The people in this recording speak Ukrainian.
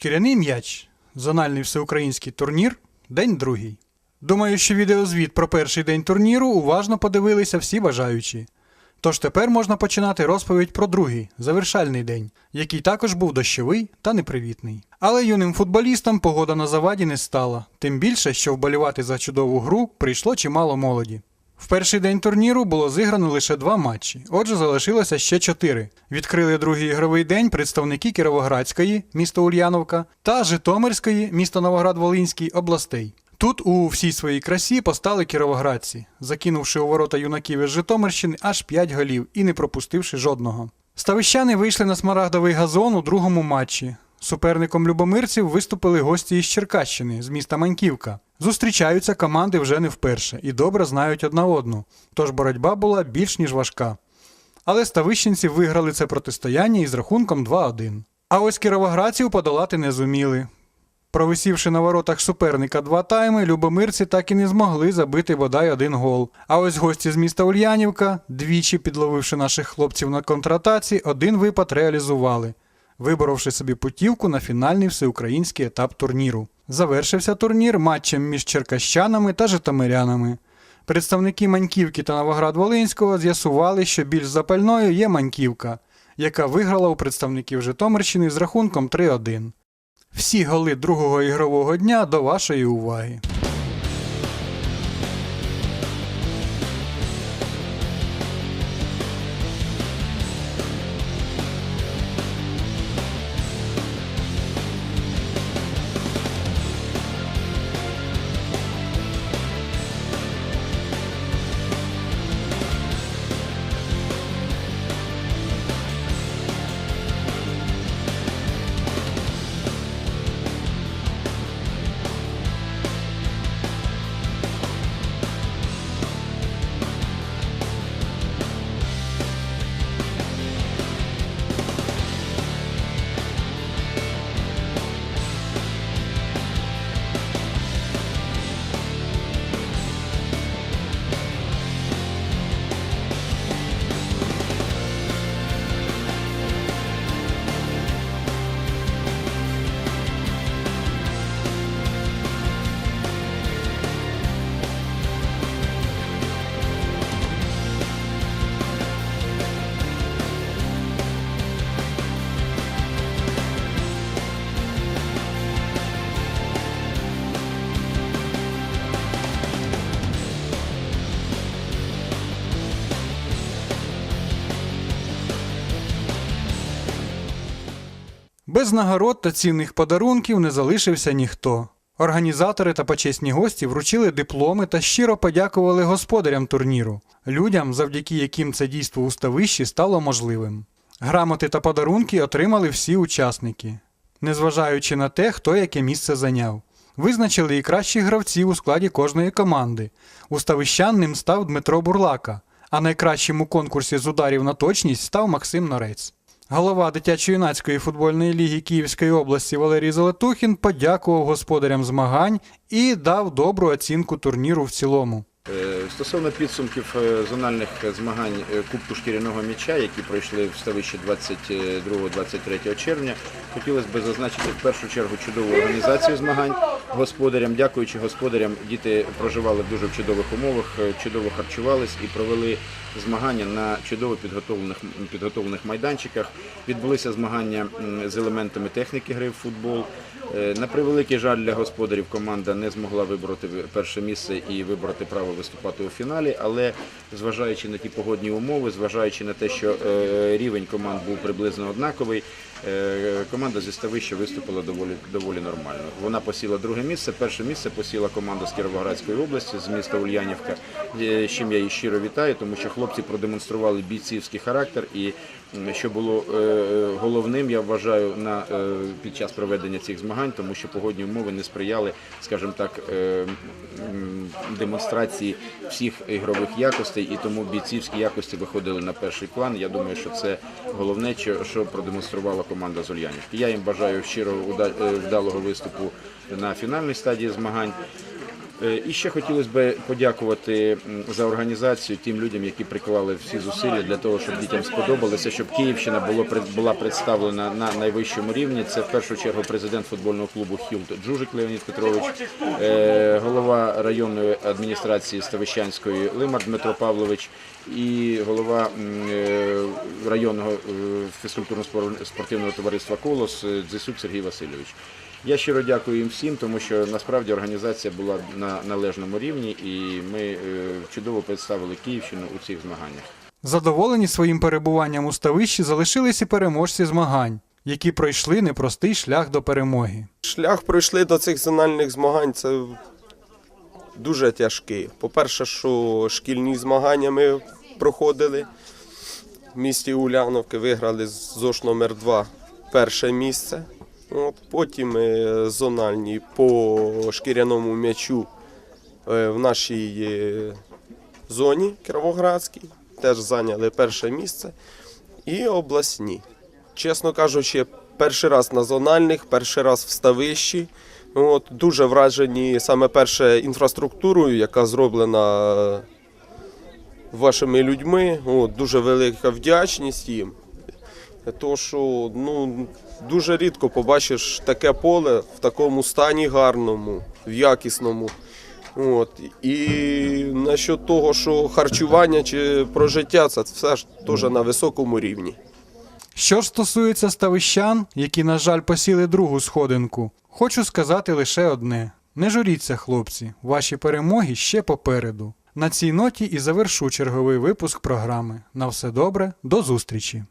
Шкіряний м'яч. Зональний всеукраїнський турнір. День другий. Думаю, що відеозвіт про перший день турніру уважно подивилися всі бажаючі. Тож тепер можна починати розповідь про другий, завершальний день, який також був дощовий та непривітний. Але юним футболістам погода на заваді не стала, тим більше, що вболівати за чудову гру прийшло чимало молоді. В перший день турніру було зіграно лише два матчі, отже, залишилося ще чотири. Відкрили другий ігровий день представники Кіровоградської, місто Ульяновка, та Житомирської, місто Новоград-Волинський областей. Тут у всій своїй красі постали кіровоградці, закинувши у ворота юнаків із Житомирщини аж 5 голів і не пропустивши жодного. Ставищани вийшли на смарагдовий газон у другому матчі. Суперником любомирців виступили гості із Черкащини з міста Маньківка. Зустрічаються команди вже не вперше і добре знають одна одну, тож боротьба була більш ніж важка. Але ставищенці виграли це протистояння із рахунком 2-1. А ось кіровоградців подолати не зуміли. Провисівши на воротах суперника два тайми, любомирці так і не змогли забити бодай один гол. А ось гості з міста Ульянівка, двічі підловивши наших хлопців на контратаці, один випад реалізували, виборовши собі путівку на фінальний всеукраїнський етап турніру. Завершився турнір матчем між черкащанами та житомирянами. Представники Маньківки та Новоград-Волинського з'ясували, що більш запальною є Маньківка, яка виграла у представників Житомирщини з рахунком 3-1. Всі голи другого ігрового дня до вашої уваги. Без нагород та цінних подарунків не залишився ніхто. Організатори та почесні гості вручили дипломи та щиро подякували господарям турніру, людям, завдяки яким це дійство у ставищі стало можливим. Грамоти та подарунки отримали всі учасники, незважаючи на те, хто яке місце зайняв. Визначили і кращих гравців у складі кожної команди. У ставищан ним став Дмитро Бурлака, а найкращим у конкурсі з ударів на точність став Максим Норець. Голова дитячо-юнацької футбольної ліги Київської області Валерій Золотухін подякував господарям змагань і дав добру оцінку турніру в цілому. Стосовно підсумків е, зональних змагань е, Кубку шкіряного м'яча, які пройшли в ставищі 22-23 червня, хотілося б зазначити в першу чергу чудову організацію змагань господарям. Дякуючи господарям, діти проживали дуже в чудових умовах, е, чудово харчувались і провели змагання на чудово підготовлених, підготовлених майданчиках. Відбулися змагання з елементами техніки гри в футбол. Е, На превеликий жаль для господарів команда не змогла вибороти перше місце і вибороти право виступати у фіналі, але зважаючи на ті погодні умови, зважаючи на те, що е, рівень команд був приблизно однаковий, е, команда зі ставища виступила доволі, доволі нормально. Вона посіла друге місце. Перше місце посіла команда з Кіровоградської області, з міста Ульянівка, з чим я її щиро вітаю, тому що хлопці продемонстрували бійцівський характер і що було головним, я вважаю, на під час проведення цих змагань, тому що погодні умови не сприяли, скажімо так, е, демонстрації всіх ігрових якостей, і тому бійцівські якості виходили на перший план. Я думаю, що це головне, що, що продемонструвала команда з Ульянівки. Я їм бажаю щиро е, вдалого виступу на фінальній стадії змагань. Е, І ще хотілося б подякувати за організацію тим людям, які приклали всі зусилля для того, щоб дітям сподобалося, щоб Київщина було була представлена на найвищому рівні. Це в першу чергу президент футбольного клубу Хілт Джужик Леонід Петрович, е, голова районної адміністрації Ставищанської Лимар Дмитро Павлович і голова е, районного фізкультурно-спортивного товариства Колос Дзисюк Сергій Васильович. Я щиро дякую їм всім, тому що насправді організація була на належному рівні, і ми е, чудово представили Київщину у цих змаганнях. Задоволені своїм перебуванням у ставищі залишились і переможці змагань, які пройшли непростий шлях до перемоги. Шлях пройшли до цих зональних змагань це дуже тяжкий. По-перше, що шкільні змагання ми проходили в місті Уляновки, виграли з ЗОШ номер 2 перше місце. От, потім е, зональні по шкіряному м'ячу е, в нашій е, зоні Кіровоградській теж зайняли перше місце. І обласні. Чесно кажучи, перший раз на зональних, перший раз в ставищі. От, дуже вражені саме перше інфраструктурою, яка зроблена вашими людьми. От, дуже велика вдячність їм. То, що ну, дуже рідко побачиш таке поле в такому стані гарному, в якісному. От. І насчет того, що харчування чи прожиття, це все ж теж на високому рівні. Що ж стосується ставищан, які, на жаль, посіли другу сходинку, хочу сказати лише одне: не журіться, хлопці, ваші перемоги ще попереду. На цій ноті і завершу черговий випуск програми. На все добре, до зустрічі!